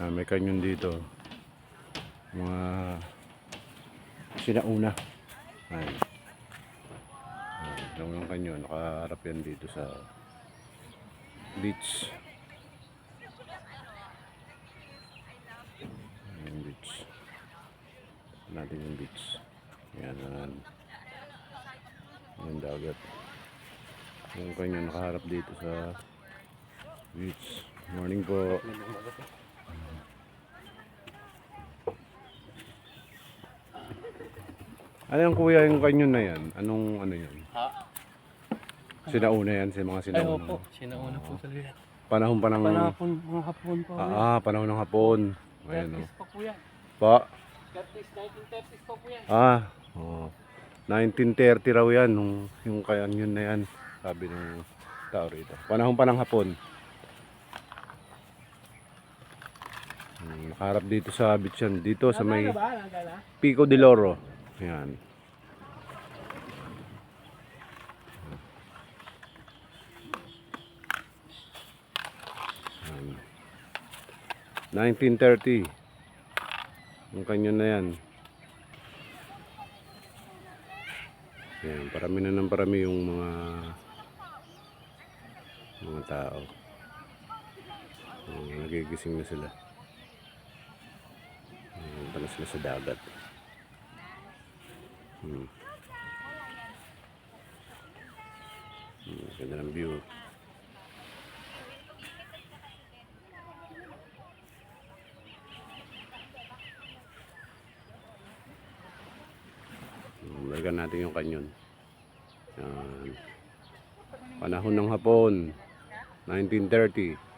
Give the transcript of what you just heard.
Ah, may kanyon dito. Mga sinauna. Ayan. Ayan, yung kanyon, nakaharap yan dito sa beach. Ayan beach. Natin yung beach. Ayan, ayan. Yung dagat. Yung kanyon nakaharap dito sa beach. Morning po. Ano yung kuya yung kanyon na yan? Anong ano yan? Ha? Sinauna yan, sa mga Ay, sinauna. opo. Sinauna po talaga. Panahon pa ng... Panahon, mga hapon pa. Ah, ah, panahon ng hapon. Ayan o. 30s pa po yan. Pa. 30s, 1930s pa po yan. Ah. Oh. 1930 raw yan. Nung, yung kanyon na yan. Sabi ng tao rito. Panahon pa ng hapon. Hmm, Nakaharap dito sa beach yan. Dito sa may ba? Nagala? Pico de Loro. Ayan. Ayan. 1930. Yung kanyon na yan. Ayan, parami na ng parami yung mga mga tao. Ayan, nagigising na sila. Ayan, na sila sa dagat. Hmm. Hmm, ganda ng view. Hmm, Balikan natin yung kanyon. Yan. Panahon ng hapon. 1930.